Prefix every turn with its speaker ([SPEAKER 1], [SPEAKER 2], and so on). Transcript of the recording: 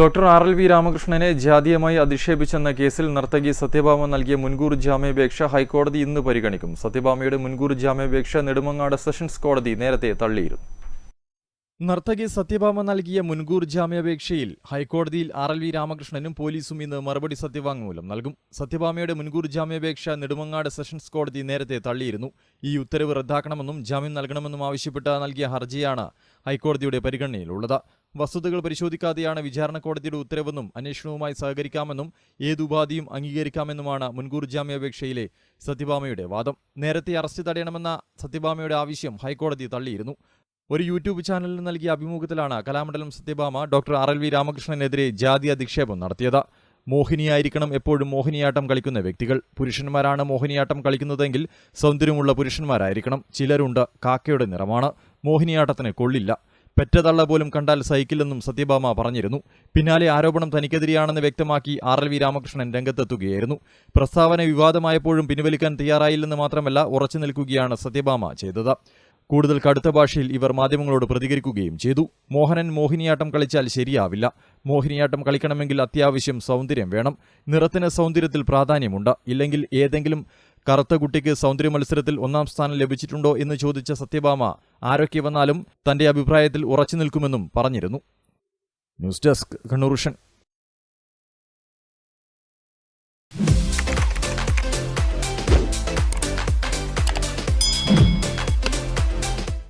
[SPEAKER 1] Doctor R L V രാമകൃഷ്ണനെ ജാതീയമായി അധിക്ഷേപിച്ചെന്ന കേസിൽ നർത്തകി സത്യഭാമ നൽകിയ മുൻകൂർ ജാമ്യാപേക്ഷ ഹൈക്കോടതി ഇന്ന് പരിഗണിക്കും. സത്യഭാമയുടെ മുൻകൂർ ജാമ്യാപേക്ഷ നെടുമങ്ങാട് സെഷൻസ് കോടതി നേരത്തെ തള്ളിയിരുന്നു. നർത്തകി സത്യഭാമ നൽകിയ മുൻകൂർ ജാമ്യാപേക്ഷയിൽ ഹൈക്കോടതിയിൽ ആർ എൽ വി രാമകൃഷ്ണനും പോലീസും ഇന്ന് മറുപടി സത്യവാങ്മൂലം നൽകും. സത്യഭാമയുടെ മുൻകൂർ ജാമ്യാപേക്ഷ നെടുമങ്ങാട് സെഷൻസ് കോടതി നേരത്തെ തള്ളിയിരുന്നു. ഈ ഉത്തരവ് റദ്ദാക്കണമെന്നും ജാമ്യം നൽകണമെന്നും ആവശ്യപ്പെട്ട് നൽകിയ ഹർജിയാണ് ഹൈക്കോടതിയുടെ പരിഗണനയിലുള്ളത്. വസ്തുതകൾ പരിശോധിക്കാതെയാണ് വിചാരണ കോടതിയുടെ ഉത്തരവെന്നും അന്വേഷണവുമായി സഹകരിക്കാമെന്നും ഏതുപാധിയും അംഗീകരിക്കാമെന്നുമാണ് മുൻകൂർ ജാമ്യാപേക്ഷയിലെ സത്യഭാമയുടെ വാദം. നേരത്തെ അറസ്റ്റ് തടയണമെന്ന സത്യഭാമയുടെ ആവശ്യം ഹൈക്കോടതി തള്ളിയിരുന്നു. ഒരു യൂട്യൂബ് ചാനലിന് നൽകിയ അഭിമുഖത്തിലാണ് Kalamandalam Sathyabhama doctor R L V രാമകൃഷ്ണനെതിരെ ജാതി അധിക്ഷേപം നടത്തിയത്. മോഹിനിയായിരിക്കണം എപ്പോഴും മോഹിനിയാട്ടം കളിക്കുന്ന വ്യക്തികൾ. പുരുഷന്മാരാണ് മോഹിനിയാട്ടം കളിക്കുന്നതെങ്കിൽ സൗന്ദര്യമുള്ള പുരുഷന്മാരായിരിക്കണം. ചിലരുണ്ട് കാക്കയുടെ നിറമാണ്. മോഹിനിയാട്ടത്തിന് കൊള്ളില്ല. പെറ്റതള്ള പോലും കണ്ടാൽ സഹിക്കില്ലെന്നും സത്യഭാമ പറഞ്ഞിരുന്നു. പിന്നാലെ ആരോപണം തനിക്കെതിരെയാണെന്ന് വ്യക്തമാക്കി ആർ എൽ വി രാമകൃഷ്ണൻ രംഗത്തെത്തുകയായിരുന്നു. പ്രസ്താവന വിവാദമായപ്പോഴും പിൻവലിക്കാൻ തയ്യാറായില്ലെന്ന് മാത്രമല്ല ഉറച്ചു നിൽക്കുകയാണ് സത്യഭാമ ചെയ്തത്. കൂടുതൽ കടുത്ത ഭാഷയിൽ ഇവർ മാധ്യമങ്ങളോട് പ്രതികരിക്കുകയും ചെയ്തു. മോഹനൻ മോഹിനിയാട്ടം കളിച്ചാൽ ശരിയാവില്ല. മോഹിനിയാട്ടം കളിക്കണമെങ്കിൽ അത്യാവശ്യം സൗന്ദര്യം വേണം. നിറത്തിന് സൗന്ദര്യത്തിൽ പ്രാധാന്യമുണ്ട്. ഇല്ലെങ്കിൽ ഏതെങ്കിലും കറുത്ത കുട്ടിക്ക് സൗന്ദര്യ മത്സരത്തിൽ ഒന്നാം സ്ഥാനം ലഭിച്ചിട്ടുണ്ടോ എന്ന് ചോദിച്ച സത്യഭാമ ആരൊക്കെ വന്നാലും തന്റെ അഭിപ്രായത്തിൽ ഉറച്ചു നിൽക്കുമെന്നും പറഞ്ഞിരുന്നു. News desk Kannur